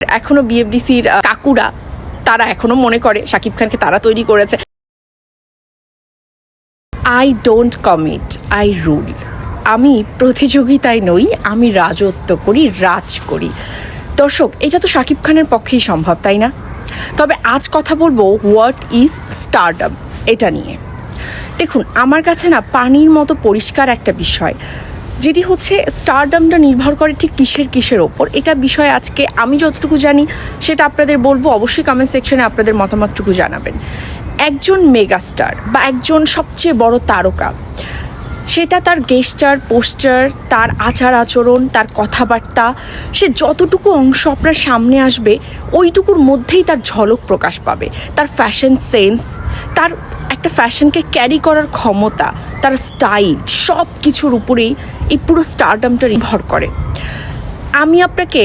এখনও বিএফডিসির কাকুরা তারা এখনও মনে করে, শাকিব খানকে তারা তৈরি করেছে। I don't commit I rule আমি প্রতিযোগিতায় নই, আমি রাজত্ব করি, রাজ করি। দর্শক, এটা তো শাকিব খানের পক্ষেই সম্ভব, তাই না? তবে আজ কথা বলব হোয়াট ইজ স্টারডম এটা নিয়ে। দেখুন, আমার কাছে না পানির মতো পরিষ্কার একটা বিষয়। যেটি হচ্ছে স্টারডামটা নির্ভর করে ঠিক কিসের কিসের ওপর। এটা বিষয়ে আজকে আমি যতটুকু জানি, সেটা আপনাদের বলব, অবশ্যই কমেন্ট সেকশনে আপনাদের মতামতটুকু জানাবেন। একজন মেগাস্টার বা একজন সবচেয়ে বড় তারকা সেটা তার গেস্টার পোস্টার তার আচার আচরণ, তার কথাবার্তা, সে যতটুকু অংশ আপনার সামনে আসবে, ওইটুকুর মধ্যেই তার ঝলক প্রকাশ পাবে। তার ফ্যাশন সেন্স তার একটা ফ্যাশনকে ক্যারি করার ক্ষমতা, তার স্টাইল সব কিছুর উপরেই এই পুরো স্টারডামটা নির্ভর করে। আমি আপনাকে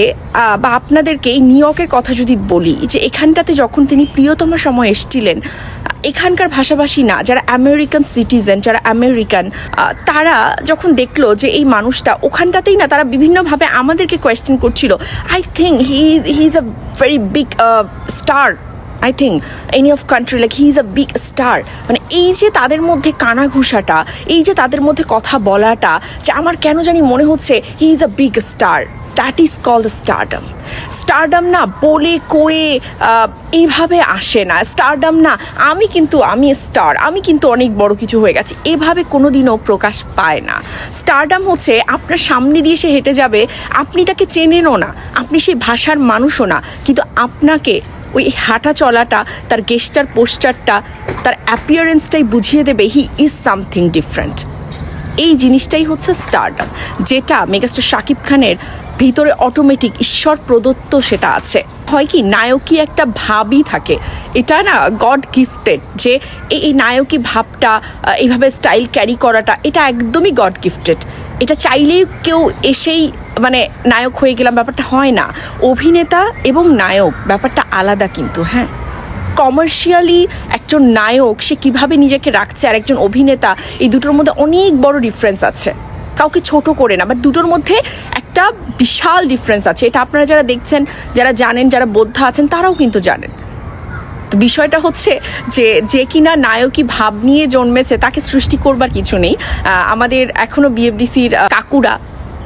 বা আপনাদেরকে এই নিউ ইয়র্কের কথা যদি বলি, যে এখানটাতে যখন তিনি প্রিয়তম সময় এসেছিলেন, এখানকার ভাষাভাষী না, যারা আমেরিকান সিটিজেন যারা আমেরিকান তারা যখন দেখল যে এই মানুষটা ওখানটাতেই না, তারা বিভিন্নভাবে আমাদেরকে কোয়েশ্চেন করছিল। I think he he is a very big star I think any of country like he is a big star মানে এই যে তাদের মধ্যে কানাঘুষাটা, এই যে তাদের মধ্যে কথা বলাটা, যে আমার কেন জানি মনে হচ্ছে he is a big star that is call stardom stardom না বলে, কয়ে এইভাবে আসে না। স্টারডম না, আমি কিন্তু, আমি স্টার আমি কিন্তু অনেক বড় কিছু হয়ে গেছি। এভাবে কোনো দিনও প্রকাশ পায় না। স্টারডম হচ্ছে, আপনার সামনে দিয়ে সে হেঁটে যাবে, আপনি তাকে চেনেনও না, আপনি সেই ভাষার মানুষও না। কিন্তু আপনাকে ওই হাঁটা চলাটা, তার গেস্টার পোস্টারটা তার অ্যাপিয়ারেন্সটাই বুঝিয়ে দেবে হি ইজ সামথিং ডিফারেন্ট এই জিনিসটাই হচ্ছে স্টারডাম যেটা মেগাস্টার শাকিব খানের ভিতরে অটোমেটিক ঈশ্বর প্রদত্ত সেটা আছে। হয় কি নায়কই একটা ভাবই থাকে। এটা না গড গিফটেড যে এই নায়কই ভাবটা এইভাবে স্টাইল ক্যারি করাটা, এটা একদমই গড গিফটেড এটা চাইলেই কেউ এসেই মানে নায়ক হয়ে গেলাম, ব্যাপারটা হয় না। অভিনেতা এবং নায়ক, ব্যাপারটা আলাদা কিন্তু হ্যাঁ। কমার্শিয়ালি একজন নায়ক, সে কীভাবে নিজেকে রাখছে আর একজন অভিনেতা, এই দুটোর মধ্যে অনেক বড় ডিফারেন্স আছে। কাউকে ছোট করে না বাট দুটোর মধ্যে একটা বিশাল ডিফারেন্স আছে। এটা আপনারা যারা দেখছেন, যারা জানেন, যারা বোদ্ধা আছেন, তারাও কিন্তু জানেন। তো বিষয়টা হচ্ছে যে যে কিনা নায়কী ভাব নিয়ে জন্মেছে, তাকে সৃষ্টি করবার কিছু নেই। আমাদের এখনও বিএফডিসির কাকুরা,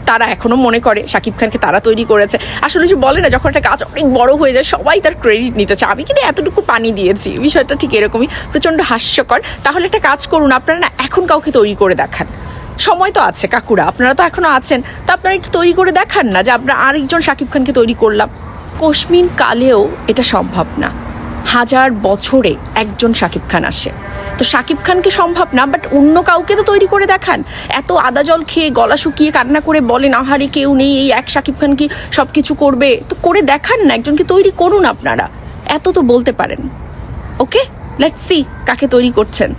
তারা এখনও মনে করে, শাকিব খানকে তারা তৈরি করেছে। আসলে যে বলে না, যখন একটা গাছ অনেক বড় হয়ে যায়, সবাই তার ক্রেডিট নিতে চায়। আমি কিন্তু এতটুকু পানি দিয়েছি, বিষয়টা ঠিক এরকমই। প্রচণ্ড হাস্যকর। তাহলে একটা কাজ করুন, আপনারা না এখন কাউকে তৈরি করে দেখান। সময় তো আছে, কাকুরা। আপনারা তো এখনও আছেন। তা আপনারা একটু তৈরি করে দেখান না যে আপনারা আরেকজন শাকিব খানকে তৈরি করলাম। কোশমিন কালেও এটা সম্ভব না। হাজার বছরে একজন শাকিব খান আসে। তো শাকিব খানকে সম্ভব না বাট অন্য কাউকে তো তৈরি করে দেখান। এত আদা জল খেয়ে গলা শুকিয়ে কান্না করে বলেন, আহারে, কেউ নেই, এই এক শাকিব খান কি সব কিছু করবে? তো করে দেখান না, একজনকে তৈরি করুন আপনারা। এত তো বলতে পারেন। ওকে লেটস সি কাকে তৈরি করছেন।